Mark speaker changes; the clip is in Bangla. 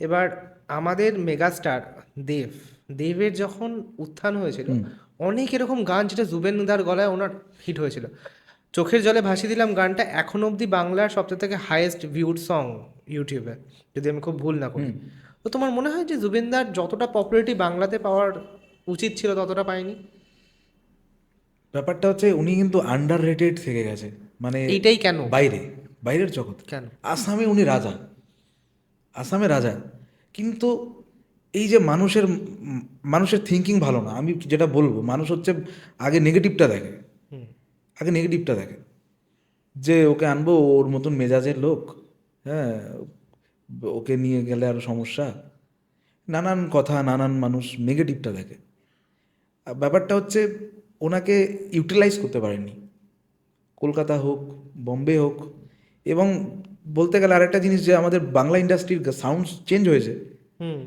Speaker 1: এবার আমাদের মেগাস্টার দেব দেবের যখন উত্থান হয়েছিল অনেক এরকম গান যেটা জুবেনদার গলায় ওনার হিট হয়েছিল। চোখের জলে ভাসিয়ে দিলাম গানটা এখন অবধি বাংলার সবচেয়ে থেকে হাইয়েস্ট ভিউড সং ইউটিউবে যদি আমি খুব ভুল না করি। তো তোমার মনে হয় যে জুবিনদার যতটা পপুলারিটি বাংলাতে পাওয়ার উচিত ছিল ততটা পায়নি?
Speaker 2: ব্যাপারটা হচ্ছে উনি কিন্তু আন্ডার রেটেড থেকে গেছে মানে
Speaker 1: এইটাই কেন?
Speaker 2: বাইরে বাইরের জগৎ।
Speaker 1: কেন?
Speaker 2: আসামে উনি রাজা। আসামে রাজা। কিন্তু এই যে মানুষের মানুষের থিঙ্কিং ভালো না আমি যেটা বলব মানুষ হচ্ছে আগে নেগেটিভটা দেখে। আগে নেগেটিভটা দেখে। যে ওকে আনব ওর মতন মেজাজের লোক হ্যাঁ ওকে নিয়ে গেলে আরও সমস্যা। নানান কথা নানান মানুষ নেগেটিভটা দেখে। ব্যাপারটা হচ্ছে ওনাকে ইউটিলাইজ করতে পারেনি। কলকাতা হোক বম্বে হোক এবং বলতে গেলে আরেকটা জিনিস যে আমাদের বাংলা ইন্ডাস্ট্রির সাউন্ড চেঞ্জ হয়েছে।
Speaker 1: হুম।